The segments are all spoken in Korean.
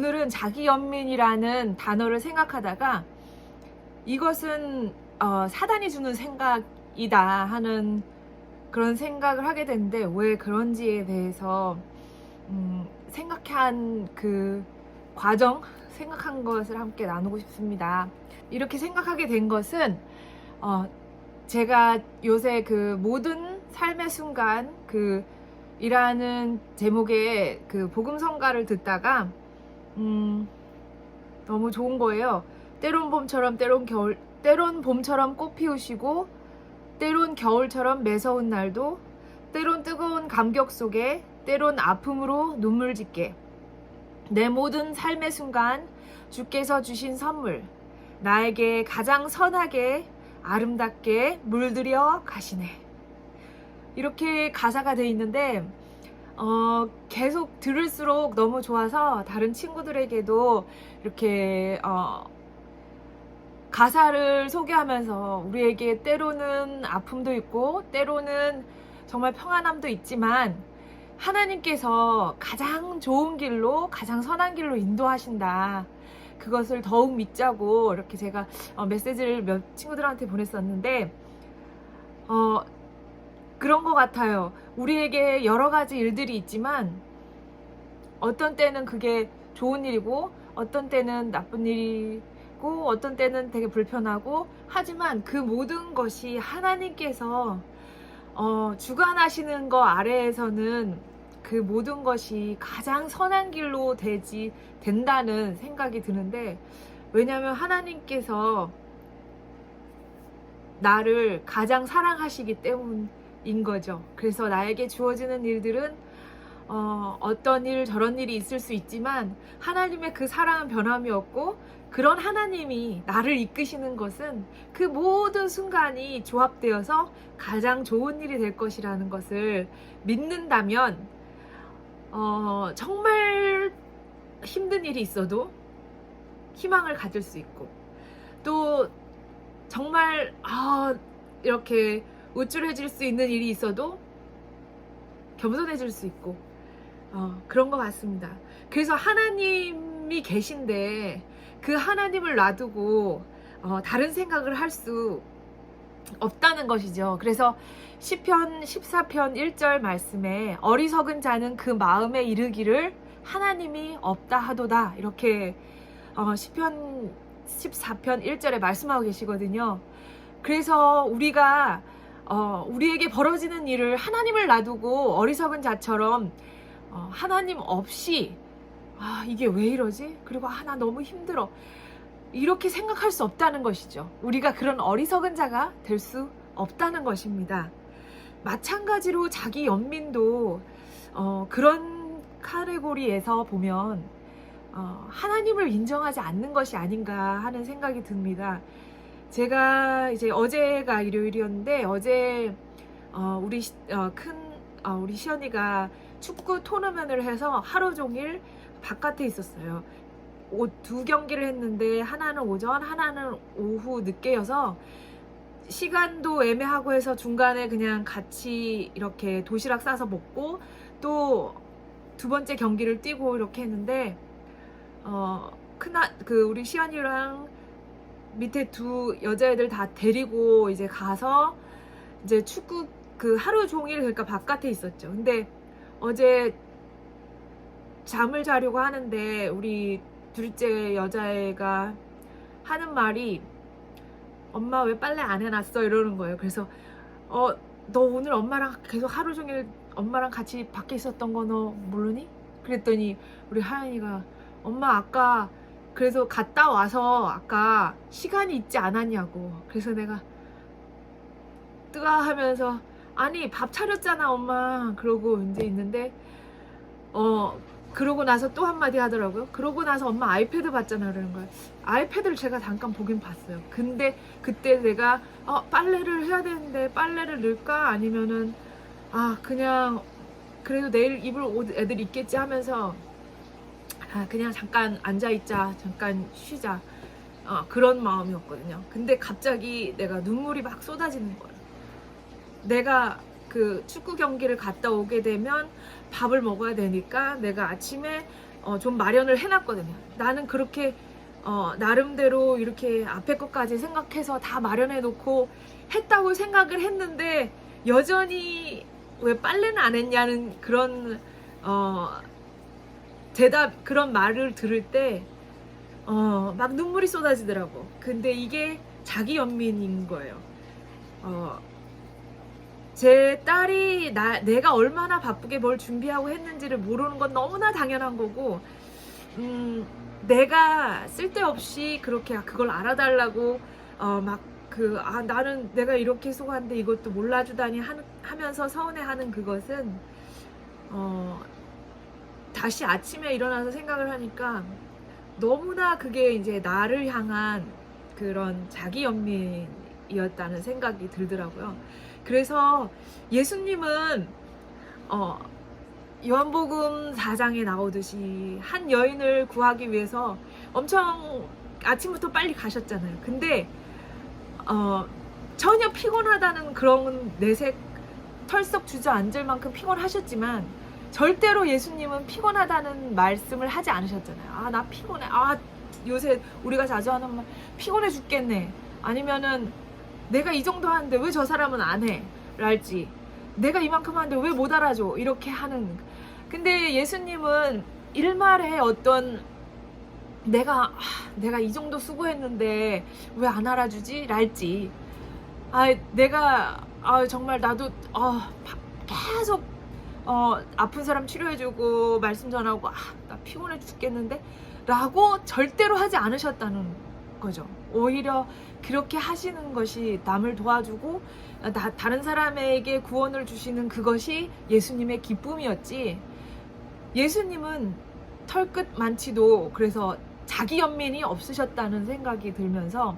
오늘은 자기 연민이라는 단어를 생각하다가 이것은 어, 사단이 주는 생각이다 하는 그런 생각을 하게 됐는데 왜 그런지에 대해서 음, 생각한 그 과정, 생각한 것을 함께 나누고 싶습니다. 이렇게 생각하게 된 것은 어, 제가 요새 그 모든 삶의 순간 그 이라는 제목의 그 복음성가를 듣다가 음, 너무 좋은 거예요. 때론 봄처럼 때론 겨울 때론 봄처럼 꽃 피우시고 때론 겨울처럼 매서운 날도 때론 뜨거운 감격 속에 때론 아픔으로 눈물 짓게 내 모든 삶의 순간 주께서 주신 선물 나에게 가장 선하게 아름답게 물들여 가시네. 이렇게 가사가 돼 있는데 어, 계속 들을수록 너무 좋아서 다른 친구들에게도 이렇게 어, 가사를 소개하면서 우리에게 때로는 아픔도 있고 때로는 정말 평안함도 있지만 하나님께서 가장 좋은 길로 가장 선한 길로 인도하신다. 그것을 더욱 믿자고 이렇게 제가 어, 메시지를 몇 친구들한테 보냈었는데 어, 그런 것 같아요. 우리에게 여러 가지 일들이 있지만 어떤 때는 그게 좋은 일이고 어떤 때는 나쁜 일이고 어떤 때는 되게 불편하고 하지만 그 모든 것이 하나님께서 어, 주관하시는 거 아래에서는 그 모든 것이 가장 선한 길로 되지 된다는 생각이 드는데 왜냐하면 하나님께서 나를 가장 사랑하시기 때문 인 거죠. 그래서 나에게 주어지는 일들은 어, 어떤 일 저런 일이 있을 수 있지만 하나님의 그 사랑은 변함이 없고 그런 하나님이 나를 이끄시는 것은 그 모든 순간이 조합되어서 가장 좋은 일이 될 것이라는 것을 믿는다면 어, 정말 힘든 일이 있어도 희망을 가질 수 있고 또 정말 아, 이렇게 우쭐해질 수 있는 일이 있어도 겸손해질 수 있고 어, 그런 것 같습니다. 그래서 하나님이 계신데 그 하나님을 놔두고 어, 다른 생각을 할 수 없다는 것이죠. 그래서 시편 14편 1절 말씀에 어리석은 자는 그 마음에 이르기를 하나님이 없다 하도다 이렇게 어, 시편 14편 1절에 말씀하고 계시거든요. 그래서 우리가 어, 우리에게 벌어지는 일을 하나님을 놔두고 어리석은 자처럼 어, 하나님 없이 아 이게 왜 이러지? 그리고 아 나 너무 힘들어 이렇게 생각할 수 없다는 것이죠. 우리가 그런 어리석은 자가 될 수 없다는 것입니다. 마찬가지로 자기 연민도 어, 그런 카테고리에서 보면 어, 하나님을 인정하지 않는 것이 아닌가 하는 생각이 듭니다. 제가 이제 어제가 일요일이었는데 어제 어, 우리 시- 어, 큰 어, 우리 시연이가 축구 토너먼을 해서 하루 종일 바깥에 있었어요. 오- 두 경기를 했는데 하나는 오전, 하나는 오후 늦게여서 시간도 애매하고 해서 중간에 그냥 같이 이렇게 도시락 싸서 먹고 또 두 번째 경기를 뛰고 이렇게 했는데 어 큰아 그 우리 시연이랑 밑에 두 여자애들 다 데리고 이제 가서 이제 축구 그 하루 종일 그러니까 바깥에 있었죠. 근데 어제 잠을 자려고 하는데 우리 둘째 여자애가 하는 말이 엄마 왜 빨래 안 해놨어 이러는 거예요. 그래서 어 너 오늘 엄마랑 계속 하루 종일 엄마랑 같이 밖에 있었던 거 너 모르니? 그랬더니 우리 하연이가 엄마 아까 그래서 갔다 와서 아까 시간이 있지 않았냐고. 그래서 내가 뜨아 하면서 아니 밥 차렸잖아 엄마. 그러고 이제 있는데 어 그러고 나서 또 한마디 하더라고요. 그러고 나서 엄마 아이패드 봤잖아 그러는 거예요. 아이패드를 제가 잠깐 보긴 봤어요. 근데 그때 내가 어, 빨래를 해야 되는데 빨래를 넣을까 아니면은 아 그냥 그래도 내일 입을 옷 애들 입겠지 하면서 아 그냥 잠깐 앉아 있자 잠깐 쉬자 어, 그런 마음이었거든요. 근데 갑자기 내가 눈물이 막 쏟아지는 거예요. 내가 그 축구 경기를 갔다 오게 되면 밥을 먹어야 되니까 내가 아침에 어, 좀 마련을 해놨거든요. 나는 그렇게 어, 나름대로 이렇게 앞에 것까지 생각해서 다 마련해 놓고 했다고 생각을 했는데 여전히 왜 빨래는 안 했냐는 그런 어, 대답 그런 말을 들을 때 어, 막 눈물이 쏟아지더라고. 근데 이게 자기 연민인 거예요. 어, 제 딸이 나, 내가 얼마나 바쁘게 뭘 준비하고 했는지를 모르는 건 너무나 당연한 거고, 음, 내가 쓸데없이 그렇게 그걸 알아달라고, 어, 막 그, 아, 나는 내가 이렇게 수고한데 이것도 몰라주다니 하, 하면서 서운해하는 그것은, 어, 다시 아침에 일어나서 생각을 하니까 너무나 그게 이제 나를 향한 그런 자기 연민이었다는 생각이 들더라고요. 그래서 예수님은 어 요한복음 4장에 나오듯이 한 여인을 구하기 위해서 엄청 아침부터 빨리 가셨잖아요. 근데 어 전혀 피곤하다는 그런 내색 털썩 주저앉을 만큼 피곤하셨지만 절대로 예수님은 피곤하다는 말씀을 하지 않으셨잖아요. 아, 나 피곤해. 아, 요새 우리가 자주 하는 말, 피곤해 죽겠네. 아니면은, 내가 이 정도 하는데 왜 저 사람은 안 해? 랄지. 내가 이만큼 하는데 왜 못 알아줘? 이렇게 하는. 근데 예수님은 일말에 어떤, 내가, 아, 내가 이 정도 수고했는데 왜 안 알아주지? 랄지. 아, 내가, 아, 정말 나도, 아, 계속 어, 아픈 사람 치료해주고 말씀 전하고 아, 나 피곤해 죽겠는데 라고 절대로 하지 않으셨다는 거죠. 오히려 그렇게 하시는 것이 남을 도와주고 나, 다른 사람에게 구원을 주시는 그것이 예수님의 기쁨이었지. 예수님은 털끝 많지도 그래서 자기 연민이 없으셨다는 생각이 들면서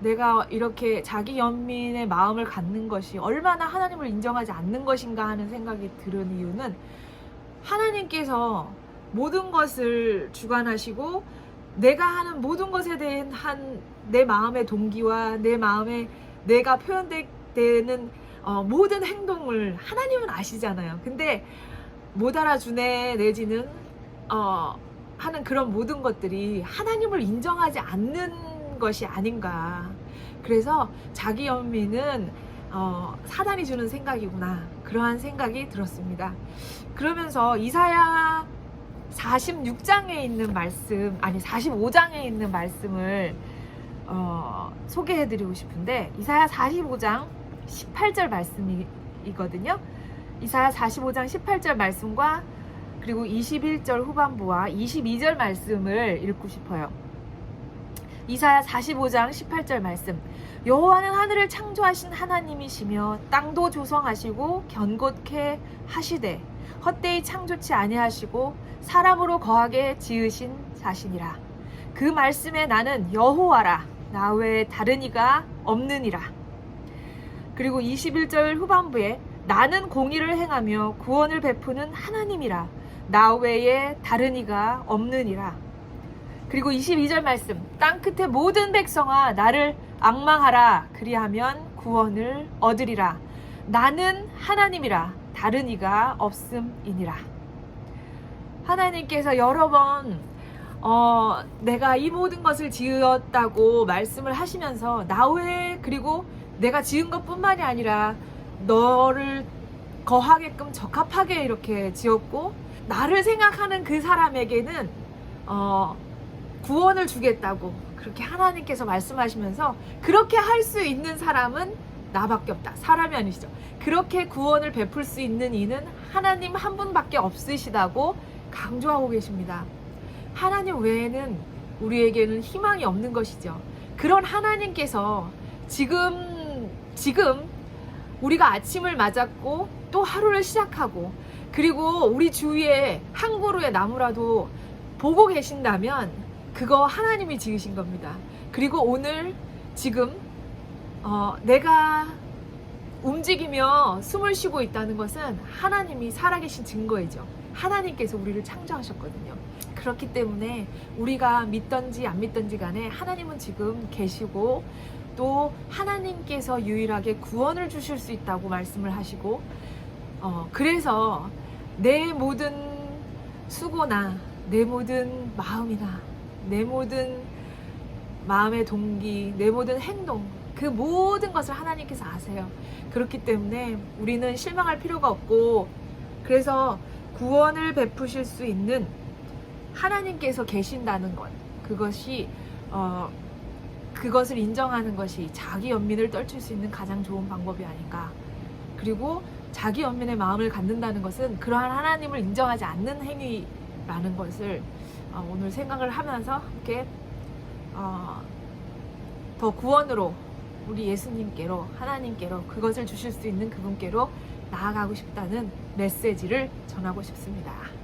내가 이렇게 자기 연민의 마음을 갖는 것이 얼마나 하나님을 인정하지 않는 것인가 하는 생각이 드는 이유는 하나님께서 모든 것을 주관하시고 내가 하는 모든 것에 대한 한내 마음의 동기와 내 마음의 내가 표현되는 어, 모든 행동을 하나님은 아시잖아요. 근데 못 알아주네 내지는 어, 하는 그런 모든 것들이 하나님을 인정하지 않는 것이 아닌가. 그래서 자기 연민은 어, 사단이 주는 생각이구나. 그러한 생각이 들었습니다. 그러면서 이사야 46장에 있는 말씀, 아니 45장에 있는 말씀을 어, 소개해 드리고 싶은데 이사야 45장 18절 말씀이거든요. 이사야 45장 18절 말씀과 그리고 21절 후반부와 22절 말씀을 읽고 싶어요. 이사야 45장 18절 말씀. 여호와는 하늘을 창조하신 하나님이시며 땅도 조성하시고 견고케 하시되 헛되이 창조치 아니하시고 사람으로 거하게 지으신 자신이라. 그 말씀에 나는 여호와라. 나 외에 다른 이가 없느니라. 그리고 21절 후반부에 나는 공의를 행하며 구원을 베푸는 하나님이라. 나 외에 다른 이가 없느니라. 그리고 22절 말씀. 땅 끝의 모든 백성아 나를 악망하라. 그리하면 구원을 얻으리라. 나는 하나님이라. 다른 이가 없음이니라. 하나님께서 여러 번 어, 내가 이 모든 것을 지었다고 말씀을 하시면서 나 외에 그리고 내가 지은 것뿐만이 아니라 너를 거하게끔 적합하게 이렇게 지었고 나를 생각하는 그 사람에게는 어, 구원을 주겠다고 그렇게 하나님께서 말씀하시면서 그렇게 할 수 있는 사람은 나밖에 없다. 사람이 아니시죠. 그렇게 구원을 베풀 수 있는 이는 하나님 한 분밖에 없으시다고 강조하고 계십니다. 하나님 외에는 우리에게는 희망이 없는 것이죠. 그런 하나님께서 지금, 지금 우리가 아침을 맞았고 또 하루를 시작하고 그리고 우리 주위에 한 그루의 나무라도 보고 계신다면 그거 하나님이 지으신 겁니다. 그리고 오늘 지금 어, 내가 움직이며 숨을 쉬고 있다는 것은 하나님이 살아계신 증거이죠. 하나님께서 우리를 창조하셨거든요. 그렇기 때문에 우리가 믿던지 안 믿던지 간에 하나님은 지금 계시고 또 하나님께서 유일하게 구원을 주실 수 있다고 말씀을 하시고 어, 그래서 내 모든 수고나 내 모든 마음이나 내 모든 마음의 동기, 내 모든 행동, 그 모든 것을 하나님께서 아세요. 그렇기 때문에 우리는 실망할 필요가 없고, 그래서 구원을 베푸실 수 있는 하나님께서 계신다는 것, 그것이, 어, 그것을 인정하는 것이 자기 연민을 떨칠 수 있는 가장 좋은 방법이 아닌가. 그리고 자기 연민의 마음을 갖는다는 것은 그러한 하나님을 인정하지 않는 행위라는 것을 어, 오늘 생각을 하면서 함께 어, 더 구원으로 우리 예수님께로 하나님께로 그것을 주실 수 있는 그분께로 나아가고 싶다는 메시지를 전하고 싶습니다.